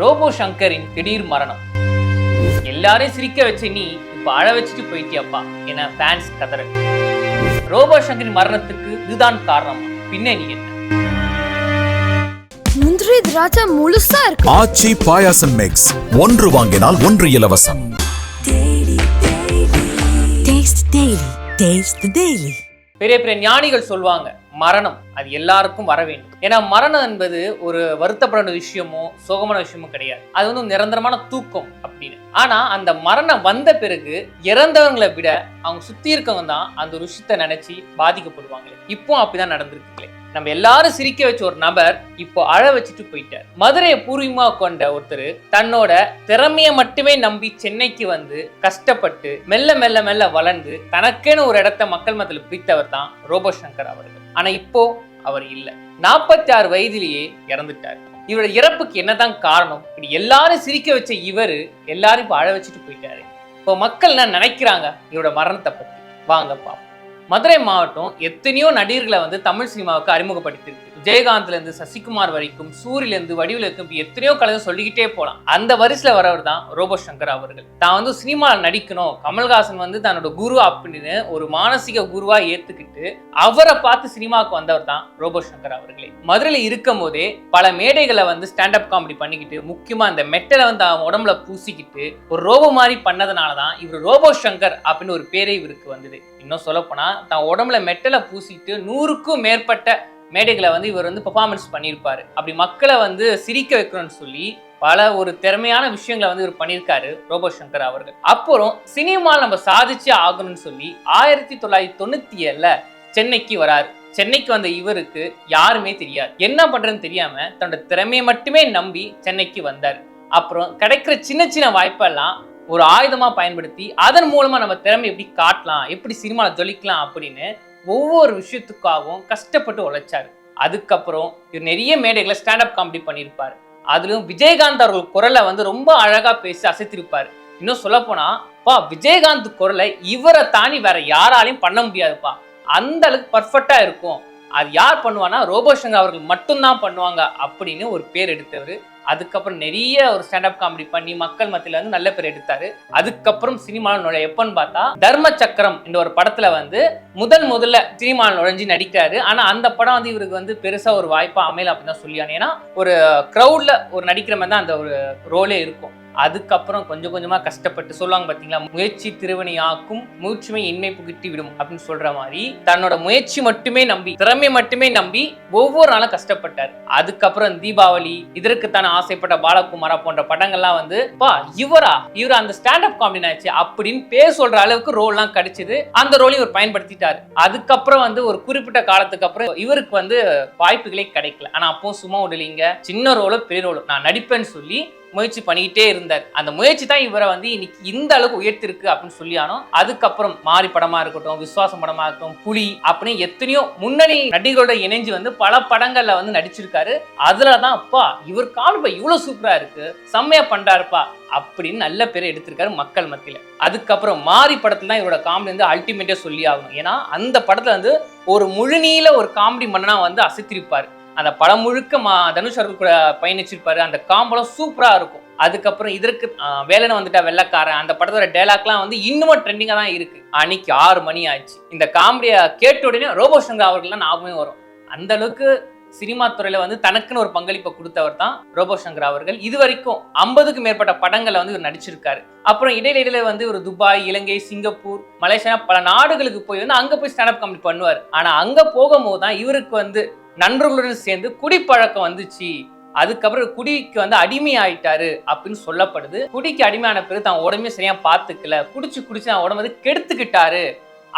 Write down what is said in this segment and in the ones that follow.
Robot சங்கரின் திடீர் மரணம். எல்லாரையும் சிரிக்க வச்ச நீ இப்ப அழ வச்சுட்டு போயிட்டியாப்பா என ஃபேன்ஸ் கதற ரோபோ சங்கரின் மரணத்துக்கு இதுதான் காரணம் பின்னணி என்ன? முந்திரி திராட்சை முழுசா இருக்கு. ஆச்சி பாயாசம் மிக்ஸ் ஒன்று வாங்கினால் ஒன்று இலவசம். பெரிய பெரிய ஞானிகள் சொல்லுவாங்க மரணம். அது எல்லாருக்கும் வர வேண்டும். ஏன்னா மரணம் என்பது ஒரு வருத்தப்பட விஷயமோ சோகமான விஷயமோ கிடையாது. அது வந்து நிரந்தரமான தூக்கம் அப்படின்னு. ஆனா அந்த மரணம் வந்த பிறகு இறந்தவங்களை விட அவங்க சுத்தி இருக்கவங்க தான் அந்த ஒரு விஷயத்தை நினைச்சு பாதிக்கப்படுவாங்களே. இப்போ அப்படிதான் நடந்திருக்குங்களே. நம்ம எல்லாரும் சிரிக்க வச்ச ஒரு நபர் இப்போ அழ வச்சுட்டு போயிட்டார். மதுரையை பூர்வீகமா கொண்ட ஒருத்தர் தன்னோட திறமையை மட்டுமே நம்பி சென்னைக்கு வந்து கஷ்டப்பட்டு மெல்ல மெல்ல மெல்ல வளர்ந்து தனக்கேன்னு ஒரு இடத்த மக்கள் மத்தியில் பிடித்தவர் தான் ரோபோ சங்கர் அவர்கள். ஆனா இப்போ அவர் இல்லை. நாற்பத்தி ஆறு வயதிலேயே இறந்துட்டார். இவரோட இறப்புக்கு என்னதான் காரணம்? இப்படி எல்லாரும் சிரிக்க வச்ச இவரு எல்லாரும் இப்போ அழ வச்சுட்டு போயிட்டாரு. இப்போ மக்கள் என்ன நினைக்கிறாங்க? இவரோட மரணத்தை பத்தி. வாங்க பாப்போம். மதுரை மாவட்டம் எத்தனையோ நடிகர்களை வந்து தமிழ் சினிமாவுக்கு அறிமுகப்படுத்தியிருக்கு. ஜெயகாந்த்லேருந்து சசிகுமார் வரைக்கும் சூரில வடிவில் இருக்கும் எத்தனையோ கலைஞர் சொல்லிக்கிட்டே போகலாம் அந்த வரிசையில் வரவர் தான் ரோபோ சங்கர் அவர்கள். தான் வந்து சினிமாவில் நடிக்கணும். கமல்ஹாசன் வந்து தன்னோட குரு அப்படின்னு ஒரு மானசீக குருவாக ஏற்றுக்கிட்டு அவரை பார்த்து சினிமாவுக்கு வந்தவர் தான் ரோபோ சங்கர் அவர்களே. மதுரையில் இருக்கும் போதே பல மேடைகளை வந்து ஸ்டாண்டப் காமெடி பண்ணிக்கிட்டு முக்கியமாக இந்த மெட்டலை வந்து அவன் உடம்புல பூசிக்கிட்டு ஒரு ரோபோ மாதிரி பண்ணதுனால தான் இவர் ரோபோ சங்கர் அப்படின்னு ஒரு பேரே இவருக்கு வந்தது. இன்னும் சொல்லப்போனால் தான் உடம்புல மெட்டலை பூசிட்டு நூறுக்கும் மேற்பட்ட மேடைகளை வந்து இவர் வந்து பெர்ஃபார்மன்ஸ் பண்ணியிருப்பாரு. அப்படி மக்களை வந்து சிரிக்க வைக்கணும்னு சொல்லி பல ஒரு திறமையான விஷயங்களை வந்து இவர் பண்ணியிருக்காரு ரோபோ சங்கர் அவர்கள். அப்புறம் சினிமா நம்ம சாதிச்சே ஆகணும்னு சொல்லி ஆயிரத்தி தொள்ளாயிரத்தி தொண்ணூத்தி ஏழுல சென்னைக்கு வராரு. சென்னைக்கு வந்த இவருக்கு யாருமே தெரியாது. என்ன பண்றதுன்னு தெரியாம தன்னோட திறமையை மட்டுமே நம்பி சென்னைக்கு வந்தார். அப்புறம் கிடைக்கிற சின்ன சின்ன வாய்ப்பெல்லாம் ஒரு ஆயுதமா பயன்படுத்தி அதன் மூலமா நம்ம திறமை எப்படி காட்டலாம் எப்படி சினிமாவில் ஜொலிக்கலாம் அப்படின்னு ஒவ்வொரு விஷயத்துக்காகவும் கஷ்டப்பட்டு உழைச்சாரு. அதுக்கப்புறம் இவர் நிறைய மேடைகளை ஸ்டாண்டப் காமெடி பண்ணியிருப்பார். அதுலயும் விஜயகாந்த் அவர்கள் குரலை வந்து ரொம்ப அழகா பேசி அசைத்திருப்பார். இன்னும் சொல்ல போனா பா விஜயகாந்த் குரலை இவரை தாண்டி வேற யாராலையும் பண்ண முடியாதுப்பா. அந்த அளவுக்கு பர்ஃபெக்டா இருக்கும். அது யார் பண்ணுவானா ரோபோ சங்கர் அவர்கள் மட்டும்தான் பண்ணுவாங்க அப்படின்னு ஒரு பேர் எடுத்தவர். அதுக்கப்புறம் நிறைய ஒரு ஸ்டாண்டப் காமெடி பண்ணி மக்கள் மத்தியில வந்து நல்ல பேர் எடுத்தாரு. அதுக்கப்புறம் சினிமாவில் நுழைய எப்பன்னு பார்த்தா தர்ம சக்கரம் என்ற ஒரு படத்துல வந்து முதல் முதல்ல சினிமாவில் நுழைஞ்சு நடிக்கிறாரு. ஆனா அந்த படம் வந்து இவருக்கு வந்து பெருசா ஒரு வாய்ப்பா அமையல அப்படின்னு தான் சொல்லியானே ஏன்னா ஒரு க்ரௌட்ல ஒரு நடிக்கிற மாதிரி தான் அந்த ஒரு ரோலே இருக்கும். அதுக்கப்புறம் கொஞ்சம் கொஞ்சமா கஷ்டப்பட்டு சொல்லுவாங்க பாத்தீங்களா முயற்சி திருவணியாக்கும் ஆக்கும் மூச்சுமை இன்மை புகிட்டி விடும் அப்படின்னு சொல்ற மாதிரி தன்னோட முயற்சி மட்டுமே நம்பி திறமை மட்டுமே நம்பி ஒவ்வொரு நாளும் கஷ்டப்பட்டார். அதுக்கப்புறம் தீபாவளி இதற்கு தானே ஆசைப்பட்ட பாலகுமாரா போன்ற படங்கள்லாம் வந்து பா இவரா? இவர் அந்த ஸ்டாண்டப் காமெடி ஆச்சு அப்படின்னு பேர் சொல்ற அளவுக்கு ரோல்லாம் கிடைச்சது. அந்த ரோலையும் இவர் பயன்படுத்திட்டாரு. அதுக்கப்புறம் வந்து ஒரு குறிப்பிட்ட காலத்துக்கு அப்புறம் இவருக்கு வந்து வாய்ப்புகளே கிடைக்கல. ஆனா அப்போ சும்மா விடலீங்க. சின்ன ரோலோ பெரிய ரோலோ நான் நடிப்பேன்னு சொல்லி முயற்சி பண்ணிக்கிட்டே இருந்தார். அந்த முயற்சி தான் இவரை வந்து இன்னைக்கு இந்த அளவுக்கு உயர்த்திருக்கு அப்படின்னு சொல்லியானோ அதுக்கப்புறம் மாறி படமா இருக்கட்டும் விசுவாசம் படமா இருக்கட்டும் புலி அப்படின்னு எத்தனையோ முன்னணி நடிகர்களோட இணைஞ்சு வந்து பல படங்கள்ல வந்து நடிச்சிருக்காரு. அதுல தான் அப்பா இவர் காமெடி இவ்வளவு சூப்பரா இருக்கு செம்மையா பண்றாருப்பா அப்படின்னு நல்ல பேரை எடுத்திருக்காரு மக்கள் மத்தியில. அதுக்கப்புறம் மாறி படத்துல தான் இவரோட காமெடி வந்து அல்டிமேட்டா சொல்லி ஆகணும். ஏன்னா அந்த படத்துல வந்து ஒரு முழுநீள ஒரு காமெடி மன்னனா வந்து அசைத்திருப்பாரு. அந்த படம் முழுக்க மா தனுஷ் அவர்கள் கூட பயணிச்சிருப்பாரு. அந்த காம்பளம் சூப்பரா இருக்கும். அதுக்கப்புறம் இதற்கு வேலைன்னு வந்துட்டா வெள்ளக்காரன். அந்த படத்தோட டைலாக்லாம் வந்து இன்னமும் ட்ரெண்டிங்கா தான் இருக்கு. அன்னைக்கு ஆறு மணி ஆச்சு. இந்த காமெடியை கேட்ட உடனே ரோபோ சங்கர் அவர்கள்லாம் ஞாபகமே வரும். அந்த அளவுக்கு சினிமா துறையில வந்து தனக்குன்னு ஒரு பங்களிப்பை கொடுத்தவர் தான் ரோபோ சங்கர் அவர்கள். இது வரைக்கும் ஐம்பதுக்கு மேற்பட்ட படங்களை வந்து இவர் நடிச்சிருக்காரு. அப்புறம் இடையில இடையில வந்து ஒரு துபாய் இலங்கை சிங்கப்பூர் மலேசியா பல நாடுகளுக்கு போய் வந்து அங்க போய் ஸ்டாண்டப் காமெடி பண்ணுவார். ஆனா அங்க போகும்போது தான் இவருக்கு வந்து நண்பர்களுடன் சேர்ந்து குடிப்பழக்கம் வந்துச்சு. அதுக்கப்புறம் குடிக்கு வந்து அடிமை ஆயிட்டாரு அப்படின்னு சொல்லப்படுது. குடிக்கு அடிமையான பிறகு தான் உடம்பையும் சரியா பார்த்துக்கல. குடிச்சு குடிச்சு தான் உடம்பு வந்து கெடுத்துக்கிட்டாரு.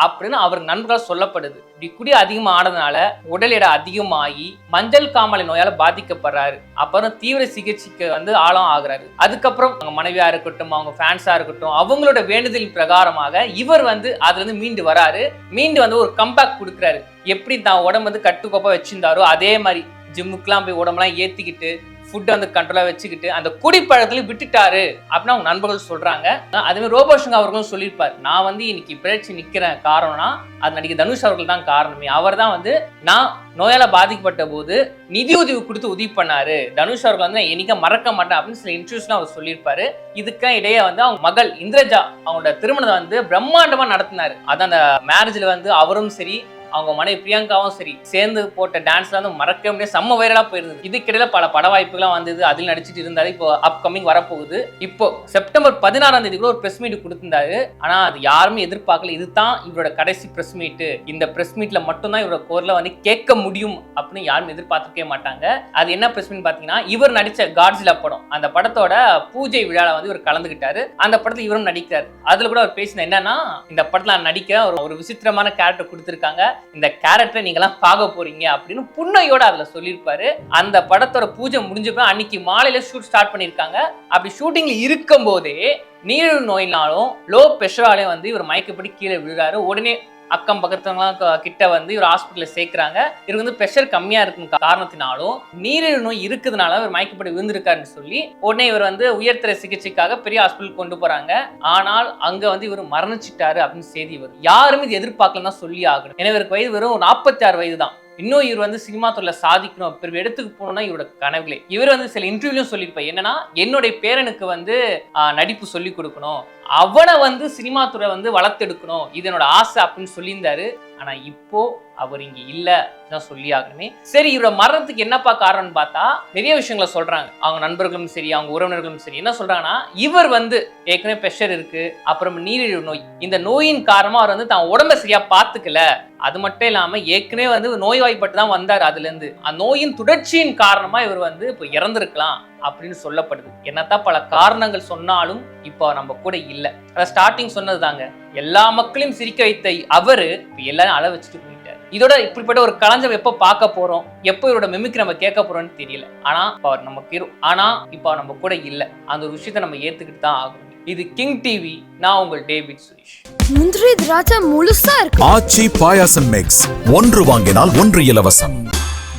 அப்படின்னு அவர் நண்பர்கள் சொல்லப்படுது. இப்படி குடி அதிகமா ஆனதுனால உடல் எடை அதிகமாகி மஞ்சள் காமலை நோயால பாதிக்கப்படுறாரு. அப்புறம் தீவிர சிகிச்சைக்கு வந்து ஆழம் ஆகுறாரு. அதுக்கப்புறம் அவங்க மனைவியா இருக்கட்டும் அவங்க ஃபேன்ஸா இருக்கட்டும் அவங்களோட வேண்டுதல் பிரகாரமாக இவர் வந்து அதுல இருந்து மீண்டு வராரு. மீண்டு வந்து ஒரு கம்பேக் கொடுக்குறாரு. எப்படி தான் உடம்பு வந்து கட்டுக்கோப்பா வச்சிருந்தாரோ அதே மாதிரி ஜிம்முக்கெல்லாம் போய் உடம்புலாம் ஏத்திக்கிட்டு ஃபுட்டை வந்து கண்ட்ரோலாக வச்சுக்கிட்டு அந்த குடிப்பழக்கத்தையும் விட்டுட்டாரு அப்படின்னு அவங்க நண்பர்கள் சொல்கிறாங்க அதுமாதிரி ரோபோஷங்க அவர்களும் சொல்லியிருப்பார் நான் வந்து இன்னைக்கு பிழைச்சி நிற்கிறேன் காரணம்னா அது நடிகை தனுஷ் அவர்கள் தான் காரணமே. அவர் தான் வந்து நான் நோயால் பாதிக்கப்பட்ட போது நிதி உதவி கொடுத்து உதவி பண்ணாரு. தனுஷ் அவர்கள் வந்து என்னைக்க மறக்க மாட்டேன் அப்படின்னு சில இன்டர்வியூஸ்லாம் அவர் சொல்லியிருப்பாரு. இதுக்கு இடையே வந்து அவங்க மகள் இந்திரஜா அவங்களோட திருமணத்தை வந்து பிரம்மாண்டமாக நடத்தினார். அது அந்த மேரேஜில் வந்து அவரும் சரி அவங்க மனைவி பிரியங்காவும் சரி சேர்ந்து போட்ட டான்ஸ்ல வந்து மறக்க முடியாது செம்ம வைரலா போயிருந்தது. இதுக்கிடையில பல பட வாய்ப்புகள்லாம் வந்தது. அதில் நடிச்சிட்டு இருந்தாரு. இப்போ அப்கமிங் வரப்போகுது. இப்போ செப்டம்பர் பதினாறாம் தேதி கூட ஒரு பிரஸ் மீட் கொடுத்திருந்தாரு. ஆனா அது யாருமே எதிர்பார்க்கல. இதுதான் இவரோட கடைசி பிரஸ் மீட் இந்த பிரஸ் மீட்ல மட்டும்தான் இவரோட குரலை வந்து கேட்க முடியும் அப்படின்னு யாரும் எதிர்பார்த்துக்கவே மாட்டாங்க. அது என்ன பிரஸ் மீட் பாத்தீங்கன்னா இவர் நடிச்ச காட்ஸிலா படம். அந்த படத்தோட பூஜை விழாவில் வந்து இவர் கலந்துக்கிட்டாரு அந்த படத்தில் இவரும் நடிக்கிறார். அதுல கூட அவர் பேசின என்னன்னா இந்த படத்தில் நடிக்க ஒரு ஒரு விசித்திரமான கேரக்டர் கொடுத்திருக்காங்க. இந்த கேரக்டரை நீங்கெல்லாம் பார்க்க போறீங்க அப்படின்னு புண்ணையோட அதுல சொல்லியிருப்பாரு. அந்த படத்தோட பூஜை முடிஞ்சப்ப அன்னைக்கு மாலையில ஷூட் ஸ்டார்ட் பண்ணியிருக்காங்க. அப்படி ஷூட்டிங்ல இருக்கும் போதே நீரிழிவு நோயினாலும் லோ பெஷராலையும் வந்து இவர் மயக்கப்படி கீழே விழுறாரு. உடனே அக்கம் பக்கத்துலாம் க- கிட்ட வந்து இவர் ஹாஸ்பிட்டலில் சேர்க்குறாங்க. இவர் வந்து ப்ரெஷர் கம்மியா இருக்கும் காரணத்தினாலும் நீரிழிவு நோய் இருக்குதுனால இவர் மயக்கப்படி விழுந்திருக்காருன்னு சொல்லி உடனே இவர் வந்து உயர்தர சிகிச்சைக்காக பெரிய ஹாஸ்பிட்டல் கொண்டு போறாங்க. ஆனால் அங்க வந்து இவர் மரணிச்சிட்டாரு அப்படின்னு செய்தி வரும். யாருமே இது எதிர்பார்க்கலாம் தான் சொல்லி ஆகணும். எனவே இவருக்கு வயது வெறும் நாற்பத்தி ஆறு வயது தான் இன்னும் இவர் வந்து சினிமா துறையில் சாதிக்கணும். பெரிய இடத்துக்கு போகணும்னா இவரோட கனவுகளே. இவர் வந்து சில இன்டர்வியூலையும் சொல்லியிருப்பார். என்னன்னா என்னுடைய பேரனுக்கு வந்து ஆஹ், நடிப்பு சொல்லி கொடுக்கணும். அவனை வந்து சினிமா துறை வந்து வளர்த்தெடுக்கணும். இது என்னோட ஆசை அப்படின்னு சொல்லியிருந்தாரு. ஆனா இப்போ அவர் இங்க இல்ல தான் சொல்லி ஆகணுமே. சரி இவரோட மரணத்துக்கு என்னப்பா காரணம்னு பார்த்தா நிறைய விஷயங்களை சொல்றாங்க. அவங்க நண்பர்களும் சரி அவங்க உறவினர்களும் சரி. என்ன சொல்றாங்கன்னா இவர் வந்து ஏற்கனவே ப்ரெஷர் இருக்கு அப்புறம் நீரிழிவு நோய். இந்த நோயின் காரணமா அவர் வந்து தான் உடம்ப சரியா பார்த்துக்கல. அது மட்டும் இல்லாம ஏற்கனவே வந்து நோய்வாய்ப்பட்டு தான் வந்தார் அதுல இருந்து அந்த நோயின் தொடர்ச்சியின் காரணமா இவர் வந்து இப்போ இறந்திருக்கலாம் அப்படின்னு சொல்லப்படுது. என்னத்தான் பல காரணங்கள் சொன்னாலும் இப்போ நம்ம கூட இல்ல. அதான் ஸ்டார்டிங் சொன்னதுதாங்க. எல்லா மக்களையும் சிரிக்க வைத்த அவரு எல்லாரும் அள வச்சுட்டு இதோட இப்படிப்பட்ட ஒரு கலைஞர் எப்போ பார்க்க போறோம். எப்போ இவரோட மெமிக்கு நம்ம கேட்க போறோம்னு தெரியல. ஆனா இப்போ அவர் நமக்கு இரு ஆனா இப்போ நம்ம கூட இல்ல. அந்த ஒரு விஷயத்த நம்ம ஏத்துக்கிட்டு தான் ஆகணும். இது கிங் டிவி நான் உங்கள் டேவிட் சுரேஷ் முந்திரி திராட்சை முழுசா இருக்கு. ஆச்சி பாயாசம் மிக்ஸ் ஒன்று வாங்கினால் ஒன்று இலவசம்.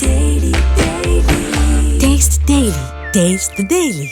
The Daily. Taste the Daily.